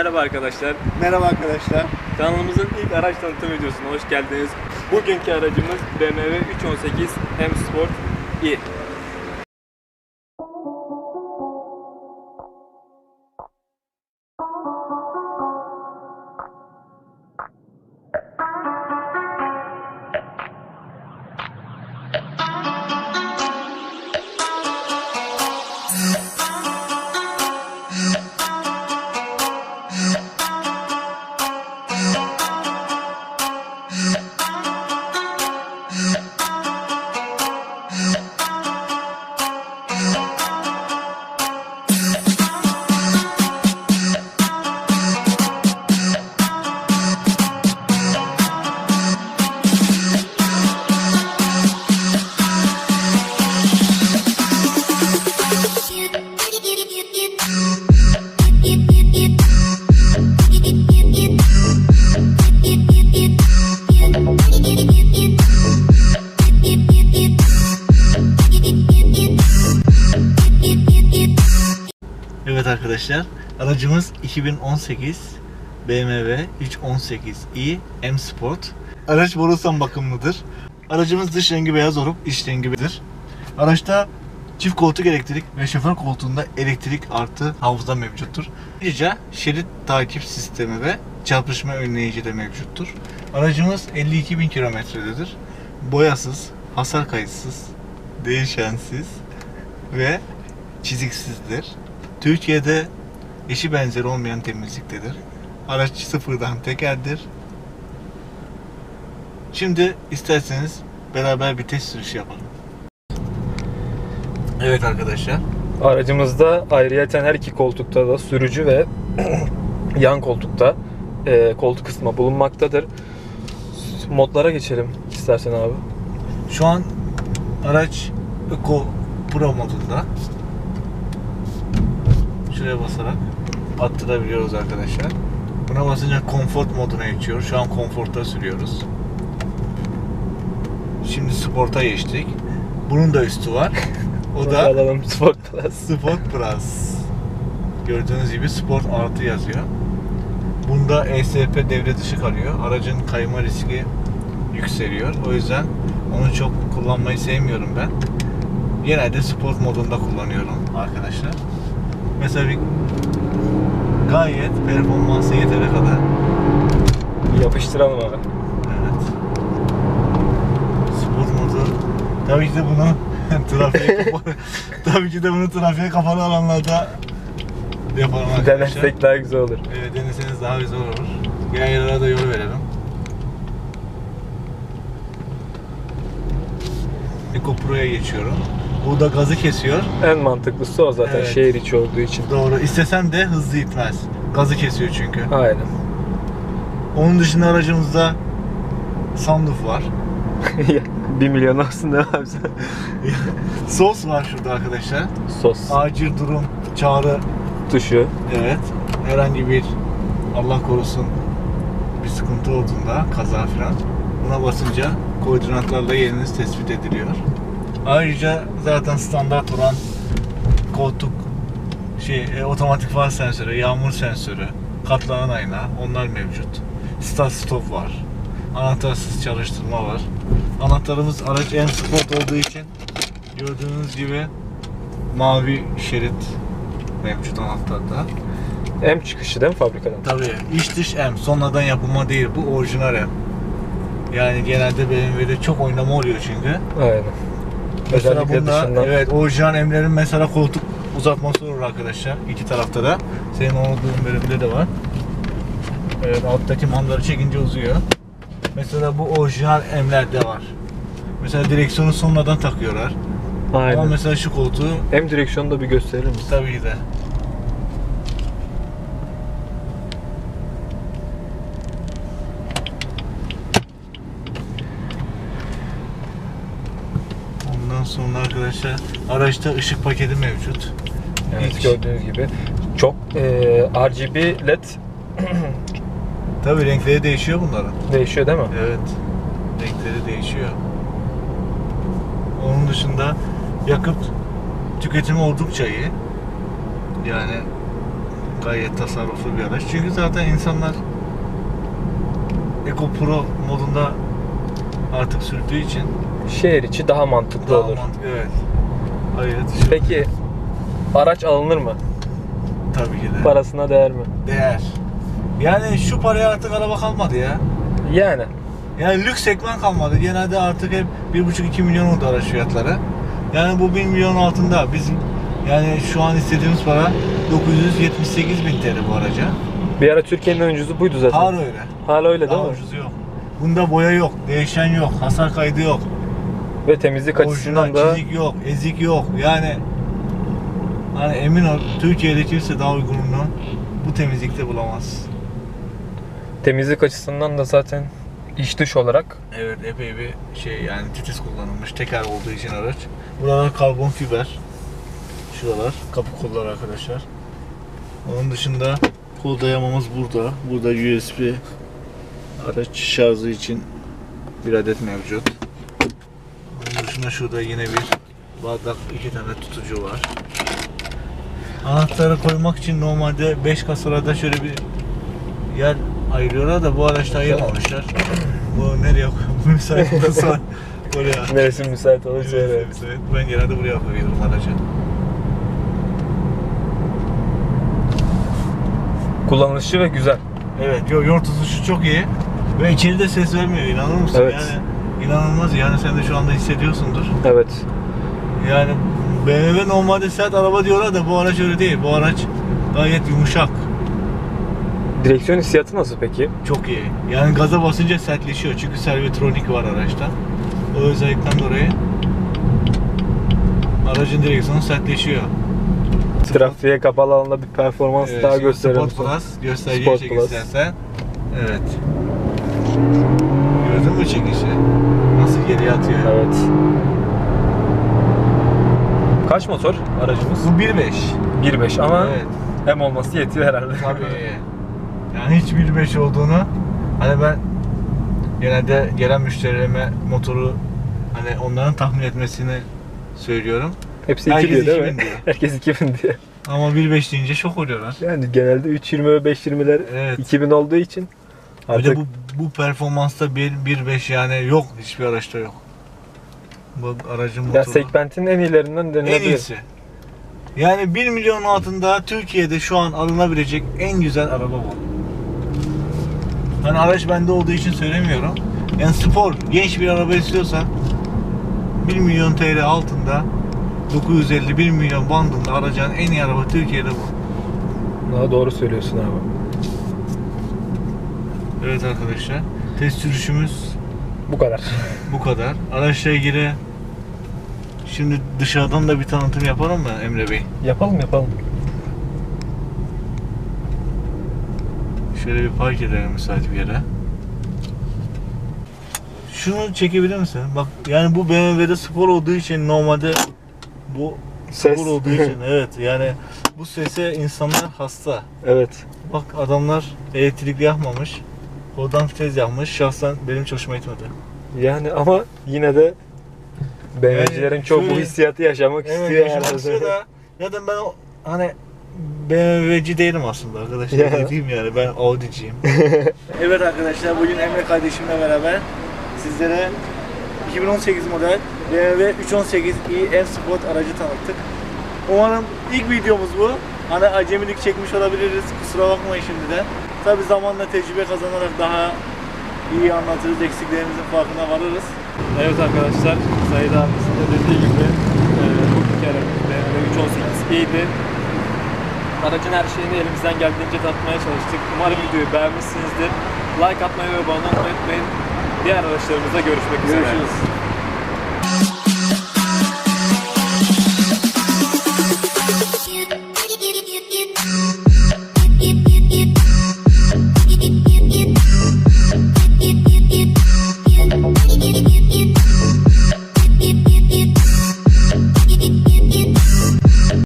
Merhaba arkadaşlar. Merhaba arkadaşlar. Kanalımızın ilk araç tanıtım videosuna hoş geldiniz. Bugünkü aracımız BMW 318 M Sport i. arkadaşlar. Aracımız 2018 BMW 318i M Sport. Araç borusan bakımlıdır. Aracımız dış rengi beyaz olup iç rengi bedir. Araçta çift koltuk elektrik ve şoför koltuğunda elektrik artı hafıza mevcuttur. Ayrıca şerit takip sistemi ve çarpışma önleyici de mevcuttur. Aracımız 52.000 kilometrededir. Boyasız, hasar kayıtsız, değişensiz ve çiziksizdir. Türkiye'de eşi benzeri olmayan temizliktedir. Araç sıfırdan tekerdir. Şimdi isterseniz beraber bir test sürüşü yapalım. Evet arkadaşlar. Aracımızda ayrıyeten her iki koltukta da sürücü ve yan koltukta e, koltuk ısıtma bulunmaktadır. Modlara geçelim istersen abi. Şu an araç Eco Pro modunda. Şuraya basarak attırabiliyoruz arkadaşlar. Buna basınca Comfort moduna geçiyor. Şu an Comfort'ta sürüyoruz. Şimdi Sport'a geçtik. Bunun da üstü var. O da alalım Sport Plus. Sport Plus. Gördüğünüz gibi Sport artı yazıyor. Bunda ESP devre dışı kalıyor. Aracın kayma riski yükseliyor. O yüzden onu çok kullanmayı sevmiyorum ben. Genelde sport modunda kullanıyorum arkadaşlar. Mesela bir gayet performansı yeteri kadar. Yapıştıralım abi. Evet. Spor modu. Tabii ki de bunu trafiğe kapalı, tabii ki de bunu trafiğe kapalı alanlarda yapalım arkadaşlar. Denersek daha güzel olur. Evet deneseniz daha güzel olur. Yayalara da yol verelim. Eco Pro'ya geçiyorum. Burada gazı kesiyor. En mantıklısı o zaten Evet. şehir içi olduğu için. Doğru. İstesem de hızlı gitmez. Gazı kesiyor çünkü. Aynen. Onun dışında aracımızda sunroof var. 1 milyon olsun mi abi sen? Sos var şurada arkadaşlar. Sos. Acil durum çağrı. Tuşu. Evet. Herhangi bir Allah korusun bir sıkıntı olduğunda kaza falan buna basınca koordinatlarla yeriniz tespit ediliyor. Ayrıca zaten standart olan koltuk şey e, otomatik far sensörü, yağmur sensörü, katlanan ayna onlar mevcut. Start stop var. Anahtarsız çalıştırma var. Anahtarımız araç en sport olduğu için gördüğünüz gibi mavi şerit mevcut anahtarda. M çıkışı değil mi fabrikadan? Tabii iç dış M sonradan yapılma değil bu orijinal M. Yani genelde BMW'de çok oynama oluyor çünkü. Aynen. Mesela Özellikle bunda dışından. evet orijinal M'lerin mesela koltuk uzatması olur arkadaşlar iki tarafta da. Senin olduğun bölümde de var. Evet alttaki mandalı çekince uzuyor. Mesela bu orijinal M'lerde var. Mesela direksiyonu sonradan takıyorlar. Ama Aynen. mesela şu koltuğu M direksiyonu da bir gösterir misin? tabii ki de Sonra arkadaşlar araçta ışık paketi mevcut. Evet İlk- gördüğünüz gibi. Çok e, RGB led Tabii renkleri değişiyor bunların. değişiyor değil mi? Evet. Renkleri değişiyor. Onun dışında yakıt tüketimi oldukça iyi. Yani Gayet tasarruflu bir araç. Çünkü zaten insanlar Eco Pro modunda artık sürdüğü için Şehir içi daha mantıklı daha olur. mantıklı. Evet. Hayret şu- Peki araç alınır mı? tabii ki de. Parasına değer mi? Değer. Yani şu paraya artık araba kalmadı ya. Yani. Yani lüks segment kalmadı. Genelde artık hep 1,5-2 milyon oldu araç fiyatları. Yani bu 1 milyon altında bizim yani şu an istediğimiz para 978 bin TL bu araca. Bir ara Türkiye'nin öncüsü buydu zaten. Hala öyle. Hala öyle değil Daha mi? ucuzu yok. Bunda boya yok, değişen yok, hasar kaydı yok, Ve temizlik açısından da çizik yok, ezik yok. Yani hani emin ol Türkiye'de kimse daha uygununu bu temizlikte bulamaz. temizlik açısından da zaten iç dış olarak Evet epey bir şey yani titiz kullanılmış teker olduğu için araç. Buralar karbon fiber. Şuralar kapı kolları arkadaşlar. Onun dışında kol dayamamız burada. Burada USB araç şarjı için bir adet mevcut. Onun dışında şurada yine bir bardak iki tane tutucu var. Anahtarı koymak için normalde 5 kasalarda şöyle bir yer ayırıyorlar da bu araçta ayırmamışlar. Bu nereye koyuyor? Müsait olursa oraya. neresi müsait olursa Evet, müsait. Ben genelde buraya koyuyorum aracı. Kullanışlı ve güzel. Evet, yo, yol tutuşu çok iyi. Ve içeride ses vermiyor, inanır mısın? Evet. Yani inanılmaz yani sen de şu anda hissediyorsundur. Evet. Yani BMW normalde sert araba diyorlar da bu araç öyle değil. Bu araç gayet yumuşak. Direksiyon hissiyatı nasıl peki? Çok iyi. Yani gaza basınca sertleşiyor çünkü Servotronic var araçta. O özellikten dolayı aracın direksiyonu sertleşiyor. Trafiğe kapalı alanda bir performans Evet, daha gösterelim. Sport Plus göstereceği Sport Plus. istersen. Evet. Gördün mü çekişi? Nasıl geriye atıyor? Evet. Kaç motor aracımız? Bu 1.5. 1.5 ama Evet. hem olması yetiyor herhalde. Tabii. Yani hiç 1.5 olduğunu hani ben genelde gelen müşterilerime motoru hani onların tahmin etmesini söylüyorum. Hepsi 2 Herkes diyor değil mi? 2000 diyor. Herkes 2000 diyor. Ama 1.5 deyince şok oluyorlar. Yani genelde 3.20 ve 5.20'ler Evet. 2000 olduğu için Bir artık de bu, bu performansta 1 1.5 yani yok hiçbir araçta yok. Bu aracın motoru. ya segmentin en iyilerinden En denilebilir. iyisi. Yani 1 milyon altında Türkiye'de şu an alınabilecek en güzel araba bu. Hani araç bende olduğu için söylemiyorum. Yani spor, genç bir araba istiyorsan 1 milyon TL altında 950 1 milyon bandında arayacağın en iyi araba Türkiye'de bu. Daha doğru söylüyorsun abi. Evet arkadaşlar. Test sürüşümüz Bu kadar. bu kadar. Araçla ilgili şimdi dışarıdan da bir tanıtım yapalım mı Emre Bey? Yapalım yapalım. Şöyle bir park edelim müsait bir yere. Şunu çekebilir misin? Bak yani bu BMW'de spor olduğu için normalde bu Ses. spor olduğu için evet yani bu sese insanlar hasta. Evet. Bak adamlar elektrikli yapmamış. Oradan vites yapmış. Şahsen benim çalışma etmedi. Yani ama yine de BMW'cilerin Yani çok bu şöyle- hissiyatı yaşamak Evet istiyor yaşamak istiyor herhalde. da zaten ben o, hani BMW'ci değilim aslında arkadaşlar. Ya. Dediğim yani ben Audi'ciyim. evet arkadaşlar bugün Emre kardeşimle beraber sizlere 2018 model BMW 318i M Sport aracı tanıttık. Umarım ilk videomuz bu. Hani acemilik çekmiş olabiliriz. Kusura bakmayın şimdiden. Tabi zamanla tecrübe kazanarak daha iyi anlatırız. Eksiklerimizin farkına varırız. Evet arkadaşlar, Said abimizin de dediği gibi e, bugünkü aracımız BMW 318i'ydi. Aracın her şeyini elimizden geldiğince tatmaya çalıştık. Umarım videoyu beğenmişsinizdir. Like atmayı ve abone olmayı unutmayın. Diğer araçlarımızda görüşmek üzere. Görüşürüz.